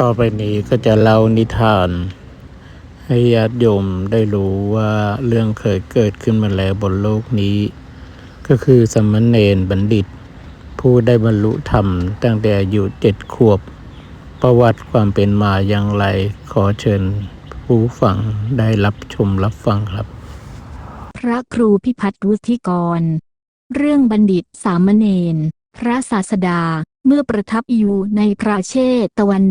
ต่อไปนี้ก็จะเล่านิทาน ให้ญาติโยมได้รู้ว่าเรื่องเคยเกิดขึ้นมาแล้วบนโลกนี้ ก็คือสามเณรบัณฑิต ผู้ได้บรรลุธรรมตั้งแต่อายุเจ็ดขวบ ประวัติความเป็นมาอย่างไรขอเชิญผู้ฟังได้รับชมรับฟังครับ พระครูพิพัฒน์วุฒิกร เรื่องบัณฑิตสามเณรพระศาสดาเมื่อประทับอยู่ในพระเชตวัน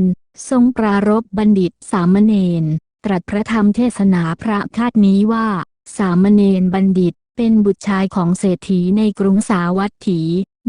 ทรงปรารบบัณฑิตสามเณรตรัสพระธรรมเทศนาพระคาดนี้ว่า สามเณรบัณฑิตเป็นบุตรชายของเศรษฐีในกรุงสาวัตถี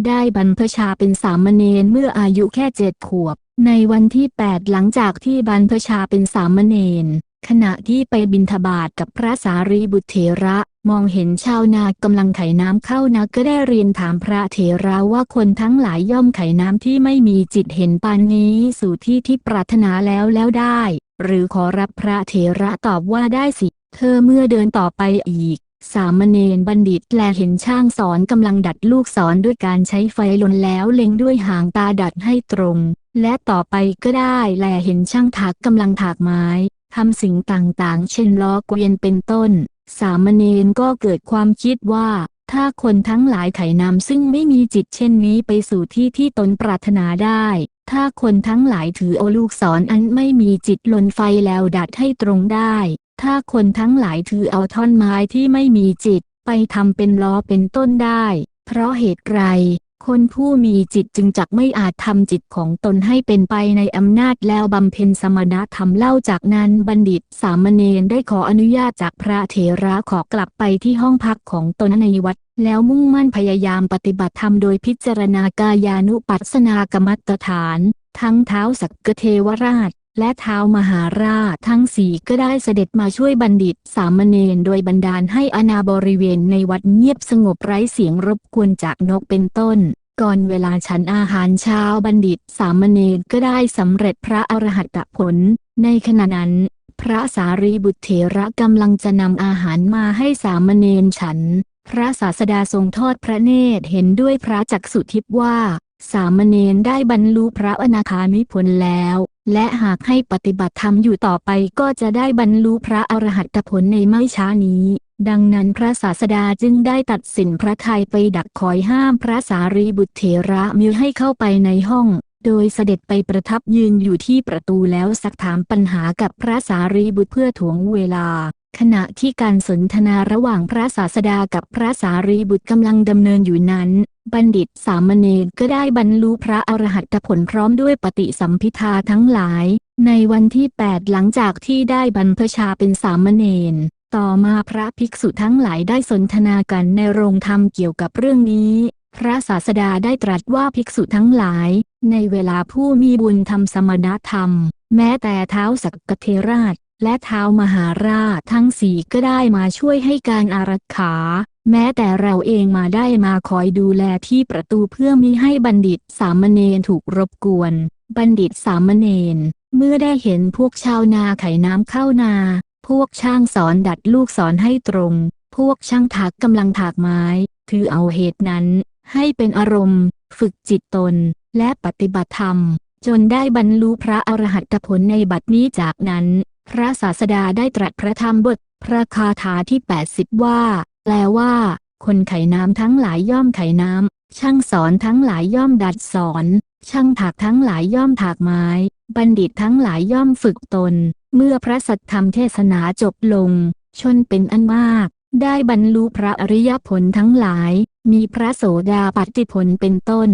ได้บรรพชาเป็นสามเณรเมื่ออายุแค่เจ็ดขวบ ในวันที่ 8 หลังจากที่บรรพชาเป็นสามเณรขณะที่ไปบินทบาทกับพระสารีบุตรเถระ มองเห็นชาวนากำลังไขน้ำเข้านาก็ได้เรียนถามพระเถระว่าคนทั้งหลายย่อมไขน้ำที่ไม่มีจิตเห็นปานนี้สู่ที่ที่ปรารถนาแล้วแล้วได้ หรือขอรับพระเถระตอบว่าได้สิ เธอเมื่อเดินต่อไปอีก สามเณรบัณฑิตแลเห็นช่างสอนกำลังดัดลูกศรด้วยการใช้ไฟลนแล้วเล็งด้วยหางตาดัดให้ตรง และต่อไปก็ได้แลเห็นช่างถักกำลังถากไม้ ทำสิ่งต่างๆ เช่นล้อเกวียนเป็นต้น สามเณรก็เกิดความคิดว่า ถ้าคนทั้งหลายไถนำซึ่งไม่มีจิตเช่นนี้ไปสู่ที่ที่ตนปรารถนาได้ ถ้าคนทั้งหลายถือเอาลูกศรออันไม่มีจิตลนไฟแล้วดัดให้ตรงได้ ถ้าคนทั้งหลายถือเอาท่อนไม้ที่ไม่มีจิต ไปทำเป็นล้อเป็นต้นได้ เพราะเหตุไร คนผู้มีจิตจึงจักไม่อาจทำจิตของตนให้เป็นไปในอำนาจแล้วบำเพ็ญสมณธรรมเล่าจากนั้นบัณฑิตสามเณรได้ขออนุญาตจากพระเถระขอกลับไปที่ห้องพักของตนในวัด แล้วมุ่งมั่นพยายามปฏิบัติธรรมโดยพิจารณากายานุปัสสนากรรมตฐาน ทั้งเท้าสักกเทวราช และเท้ามหาราชทั้งสี่ก็ได้เสด็จมาช่วยบัณฑิตสามเณรโดยบันดาลให้อนาบริเวณในวัดเงียบสงบไร้เสียงรบกวนจากนกเป็นต้น ก่อนเวลาฉันอาหารเช้าบัณฑิตสามเณรก็ได้สำเร็จพระอรหัตผล ในขณะนั้น พระสารีบุตรเถระกำลังจะนำอาหารมาให้สามเณรฉัน พระศาสดาทรงทอดพระเนตรเห็นด้วยพระจักษุทิพว่า สามเณรได้บรรลุพระอนาคามิผลแล้ว และหากให้ปฏิบัติธรรมอยู่ต่อไปก็จะได้บรรลุพระอรหัตผลในไม่ช้านี้ ดังนั้นพระศาสดาจึงได้ตัดสินพระทัยไปดักคอยห้ามพระสารีบุตรเถระมิวให้เข้าไปในห้อง โดยเสด็จไปประทับยืนอยู่ที่ประตูแล้วสักถามปัญหากับพระสารีบุตรเพื่อถ่วงเวลาขณะที่การสนทนาระหว่างพระศาสดากับพระสารีบุตรกำลังดำเนินอยู่นั้น บัณฑิตสามเณรก็ได้บรรลุพระอรหัตผลพร้อมด้วยปฏิสัมพิทาทั้งหลาย ในวันที่ 8 หลังจากที่ได้บรรพชาเป็นสามเณร ต่อมาพระภิกษุทั้งหลายได้สนทนากันในโรงธรรมเกี่ยวกับเรื่องนี้ พระศาสดาได้ตรัสว่าภิกษุทั้งหลาย ในเวลาผู้มีบุญทำสมณธรรม แม้แต่เท้าสักกเทราชและเท้ามหาราชทั้งสี่ก็ได้มาช่วยให้การอารักขา แม้แต่เราเองมาได้มาคอยดูแลที่ประตูเพื่อมิให้บัณฑิตสามเณรถูกรบกวน บัณฑิตสามเณรเมื่อได้เห็นพวกชาวนาไขน้ำเข้านา พวกช่างสอนดัดลูกสอนให้ตรง พวกช่างถักกำลังถากไม้ ถือเอาเหตุนั้น ให้เป็นอารมณ์ ฝึกจิตตน และปฏิบัติธรรม จนได้บรรลุพระอรหัตผลในบัดนี้จากนั้น พระศาสดาได้ตรัสพระธรรมบท พระคาถาที่ 80 ว่า แปลว่า คนไขน้ำทั้งหลายย่อมไขน้ำ ช่างสอนทั้งหลายย่อมดัดสอน ช่างถักทั้งหลายย่อมถากไม้ บัณฑิตทั้งหลายย่อมฝึกตน เมื่อพระสัทธรรมเทศนาจบลง ชนเป็นอันมาก ได้บรรลุพระอริยผลทั้งหลาย มีพระโสดาปัตติผลเป็นต้น